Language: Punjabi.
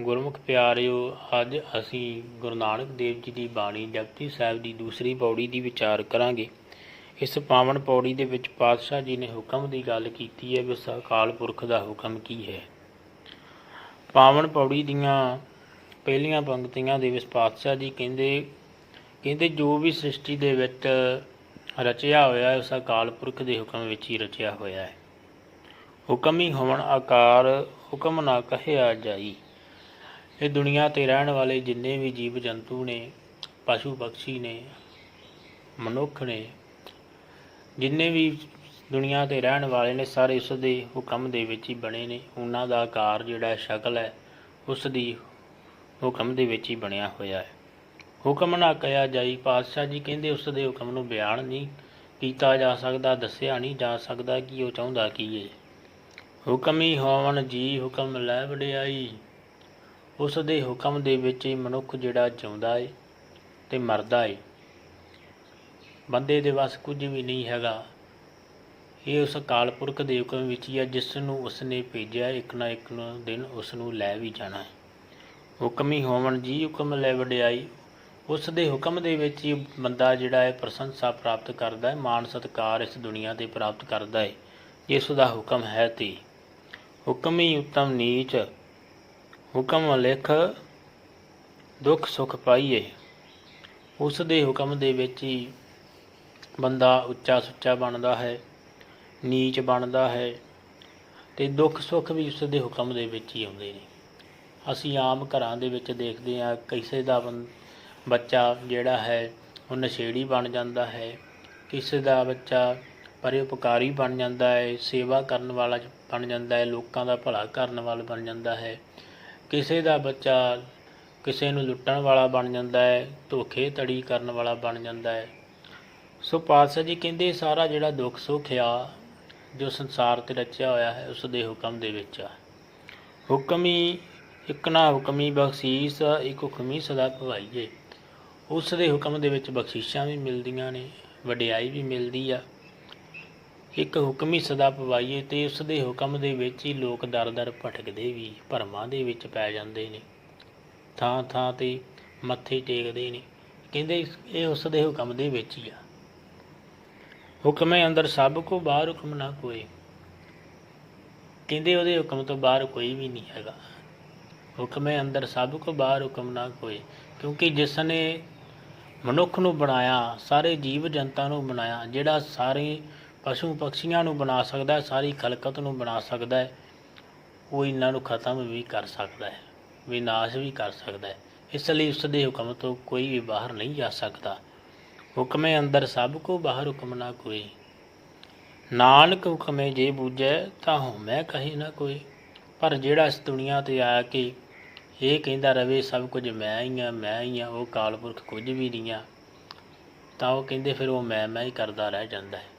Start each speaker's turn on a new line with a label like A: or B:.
A: ਗੁਰਮੁਖ ਪਿਆਰਿਓ, ਅੱਜ ਅਸੀਂ ਗੁਰੂ ਨਾਨਕ ਦੇਵ ਜੀ ਦੀ ਬਾਣੀ ਜਪਜੀ ਸਾਹਿਬ ਦੀ ਦੂਸਰੀ ਪੌੜੀ ਦੀ ਵਿਚਾਰ ਕਰਾਂਗੇ। ਇਸ ਪਾਵਨ ਪੌੜੀ ਦੇ ਵਿੱਚ ਪਾਤਸ਼ਾਹ ਜੀ ਨੇ ਹੁਕਮ ਦੀ ਗੱਲ ਕੀਤੀ ਹੈ ਵੀ ਉਸ ਅਕਾਲ ਪੁਰਖ ਦਾ ਹੁਕਮ ਕੀ ਹੈ। ਪਾਵਨ ਪੌੜੀ ਦੀਆਂ ਪਹਿਲੀਆਂ ਪੰਕਤੀਆਂ ਦੇ ਵਿੱਚ ਪਾਤਸ਼ਾਹ ਜੀ ਕਹਿੰਦੇ ਕਹਿੰਦੇ ਜੋ ਵੀ ਸ੍ਰਿਸ਼ਟੀ ਦੇ ਵਿੱਚ ਰਚਿਆ ਹੋਇਆ ਹੈ ਉਸ ਅਕਾਲ ਪੁਰਖ ਦੇ ਹੁਕਮ ਵਿੱਚ ਹੀ ਰਚਿਆ ਹੋਇਆ ਹੈ। ਹੁਕਮ ਹੀ ਹੋਵਨ ਆਕਾਰ, ਹੁਕਮ ਨਾ ਕਹਿਆ ਜਾਈ। ਇਹ ਦੁਨੀਆ ਤੇ ਰਹਿਣ ਵਾਲੇ ਜਿੰਨੇ ਵੀ ਜੀਵ ਜੰਤੂ ਨੇ, ਪਸ਼ੂ ਪੰਛੀ ਨੇ, ਮਨੁੱਖ ਨੇ, ਜਿੰਨੇ ਵੀ ਦੁਨੀਆ ਤੇ ਰਹਿਣ ਵਾਲੇ ਨੇ, ਸਾਰੇ ਉਸ ਦੇ ਹੁਕਮ ਦੇ ਵਿੱਚ ਹੀ ਬਣੇ ਨੇ। ਉਹਨਾਂ ਦਾ ਆਕਾਰ ਜਿਹੜਾ ਸ਼ਕਲ ਹੈ, ਉਸ ਦੀ ਹੁਕਮ ਦੇ ਵਿੱਚ ਹੀ ਬਣਿਆ ਹੋਇਆ ਹੈ। ਹੁਕਮ ਨਾ ਕਹਿਆ ਜਾਈ, ਪਾਤਸ਼ਾਹ ਜੀ ਕਹਿੰਦੇ ਉਸ ਦੇ ਹੁਕਮ ਨੂੰ ਬਿਆਨ ਨਹੀਂ ਕੀਤਾ ਜਾ ਸਕਦਾ, ਦੱਸਿਆ ਨਹੀਂ ਜਾ ਸਕਦਾ ਕਿ ਉਹ ਚਾਹੁੰਦਾ ਕੀ ਹੈ। ਹੁਕਮ ਹੀ ਹੋਵਨ ਜੀ ਹੁਕਮ ਲੈ ਵਡਿਆਈ। ਉਸ ਦੇ ਹੁਕਮ ਦੇ ਵਿੱਚ ਹੀ ਮਨੁੱਖ ਜਿਹੜਾ ਜਿਉਂਦਾ ਏ ਤੇ ਮਰਦਾ ਏ। ਬੰਦੇ ਦੇ ਵੱਸ ਕੁਝ ਵੀ ਨਹੀਂ ਹੈਗਾ। ਇਹ ਉਸ ਅਕਾਲ ਪੁਰਖ ਦੇ ਹੁਕਮ ਵਿੱਚ ਹੀ ਹੈ ਜਿਸ ਨੂੰ ਉਸ ਨੇ ਭੇਜਿਆ, ਇੱਕ ਨਾ ਇੱਕ ਦਿਨ ਉਸ ਨੂੰ ਲੈ ਵੀ ਜਾਣਾ ਹੈ ਹੁਕਮ ਹੀ ਹੋਵਨ ਜੀ ਹੁਕਮ ਲੈ ਵਡਿਆਈ। ਉਸ ਦੇ ਹੁਕਮ ਦੇ ਵਿੱਚ ਹੀ ਬੰਦਾ ਜਿਹੜਾ ਹੈ ਪ੍ਰਸ਼ੰਸਾ ਪ੍ਰਾਪਤ ਕਰਦਾ ਹੈ ਮਾਣ ਸਤਕਾਰ ਇਸ ਦੁਨੀਆ ਤੇ ਪ੍ਰਾਪਤ ਕਰਦਾ ਹੈ ਇਸ ਦਾ ਹੁਕਮ ਹੈ ਤੇ। ਹੁਕਮ ਹੀ ਉਤਮ ਨੀਚ ਹੁਕਮ ਲਿਖ, ਦੁੱਖ ਸੁਖ ਪਾਈਏ। ਉਸ ਦੇ ਹੁਕਮ ਦੇ ਵਿੱਚ ਹੀ ਬੰਦਾ ਉੱਚਾ ਸੁੱਚਾ ਬਣਦਾ ਹੈ, ਨੀਚ ਬਣਦਾ ਹੈ ਤੇ ਦੁੱਖ ਸੁੱਖ ਵੀ ਉਸ ਦੇ ਹੁਕਮ ਦੇ ਵਿੱਚ ਹੀ ਆਉਂਦੇ ਨੇ। ਅਸੀਂ ਆਮ ਘਰਾਂ ਦੇ ਵਿੱਚ ਦੇਖਦੇ ਹਾਂ, ਕਿਸੇ ਦਾ ਬੰ- ਬੱਚਾ ਜਿਹੜਾ ਹੈ, ਉਹ ਨਸ਼ੇੜੀ ਬਣ ਜਾਂਦਾ ਹੈ। ਕਿਸੇ ਦਾ ਬੱਚਾ ਪਰਉਪਕਾਰੀ ਬਣ ਜਾਂਦਾ ਹੈ, ਸੇਵਾ ਕਰਨ ਵਾਲਾ ਬਣ ਜਾਂਦਾ ਹੈ, ਲੋਕਾਂ ਦਾ ਭਲਾ ਕਰਨ ਵਾਲਾ ਬਣ ਜਾਂਦਾ ਹੈ। ਕਿਸੇ ਦਾ ਬੱਚਾ ਕਿਸੇ ਨੂੰ ਲੁੱਟਣ ਵਾਲਾ ਬਣ ਜਾਂਦਾ ਹੈ, ਧੋਖੇ ਧੜੀ ਕਰਨ ਵਾਲਾ ਬਣ ਜਾਂਦਾ ਹੈ। ਸੋ ਪਾਤਸ਼ਾਹ ਜੀ ਕਹਿੰਦੇ ਸਾਰਾ ਜਿਹੜਾ ਦੁੱਖ ਸੁੱਖ ਆ, ਜੋ ਸੰਸਾਰ ਤੇ ਰਚਿਆ ਹੋਇਆ ਹੈ, ਉਸ ਦੇ ਹੁਕਮ ਦੇ ਵਿੱਚ ਆ। ਹੁਕਮੀ ਇੱਕ ਨਾ ਹੁਕਮੀ ਬਖਸ਼ੀਸ ਇੱਕ ਹੁਕਮੀ ਸਦਾ ਭਵਾਈਏ ਉਸ ਦੇ ਹੁਕਮ ਦੇ ਵਿੱਚ ਬਖਸ਼ਿਸ਼ਾਂ ਵੀ ਮਿਲਦੀਆਂ ਨੇ, ਵਡਿਆਈ ਵੀ ਮਿਲਦੀ ਆ। ਇੱਕ ਹੁਕਮੀ ਸਦਾ ਪਵਾਈਏ ਤੇ ਉਸ ਦੇ ਹੁਕਮ ਦੇ ਵਿੱਚ ਹੀ ਲੋਕ ਦਰ-ਦਰ ਭਟਕਦੇ ਵੀ ਭਰਮਾਂ ਦੇ ਵਿੱਚ ਪੈ ਜਾਂਦੇ ਨੇ। ਥਾਂ ਥਾਂ ਤੇ ਮੱਥੇ ਟੇਕਦੇ ਨੇ। ਕਹਿੰਦੇ ਇਹ ਉਸ ਦੇ ਹੁਕਮ ਦੇ ਵਿੱਚ ਹੀ ਆ। ਹੁਕਮੇ ਅੰਦਰ ਸਭ ਕੋ, ਬਾਹਰ ਹੁਕਮ ਨਾ ਕੋਈ। ਕਹਿੰਦੇ ਉਹਦੇ ਹੁਕਮ ਤੋਂ ਬਾਹਰ ਕੋਈ ਵੀ ਨਹੀਂ ਹੈਗਾ। ਹੁਕਮੇ ਅੰਦਰ ਸਭ ਕੋ, ਬਾਹਰ ਹੁਕਮ ਨਾ ਕੋਏ ਕਿਉਂਕਿ ਜਿਸ ਨੇ ਮਨੁੱਖ ਨੂੰ ਬਣਾਇਆ, ਸਾਰੇ ਜੀਵ ਜੰਤਾਂ ਨੂੰ ਬਣਾਇਆ, ਜਿਹੜਾ ਸਾਰੇ ਪਸ਼ੂ ਪਕਸ਼ੀਆਂ ਨੂੰ ਬਣਾ ਸਕਦਾ ਹੈ, ਸਾਰੀ ਖਲਕਤ ਨੂੰ ਬਣਾ ਸਕਦਾ ਹੈ। ਉਹ ਇਹਨਾਂ ਨੂੰ ਖਤਮ ਵੀ ਕਰ ਸਕਦਾ ਹੈ, ਵਿਨਾਸ਼ ਵੀ ਕਰ ਸਕਦਾ ਹੈ। ਇਸ ਲਈ ਉਸ ਦੇ ਹੁਕਮ ਤੋਂ ਕੋਈ ਵੀ ਬਾਹਰ ਨਹੀਂ ਜਾ ਸਕਦਾ। ਹੁਕਮੇ ਅੰਦਰ ਸਭ ਕੋ ਬਾਹਰ ਹੁਕਮ ਨਾ ਕੋਈ। ਨਾਨਕ ਹੁਕਮੇ ਜੇ ਬੂਝੈ ਤਾਂ ਹਉਮੈ ਕਹੇ ਨਾ ਕੋਈ। ਪਰ ਜਿਹੜਾ ਇਸ ਦੁਨੀਆ ਤੇ ਆ ਕੇ ਇਹ ਕਹਿੰਦਾ ਰਵੇ, ਸਭ ਕੁਝ ਮੈਂ ਹੀ ਆ, ਮੈਂ ਹੀ ਆ, ਉਹ ਕਾਲਪੁਰਖ ਕੁਝ ਵੀ ਨਹੀਂ ਆ, ਤਾਂ ਉਹ ਕਹਿੰਦੇ ਫਿਰ ਉਹ ਮੈਂ ਮੈਂ ਹੀ ਕਰਦਾ ਰਹਿ ਜਾਂਦਾ ਹੈ।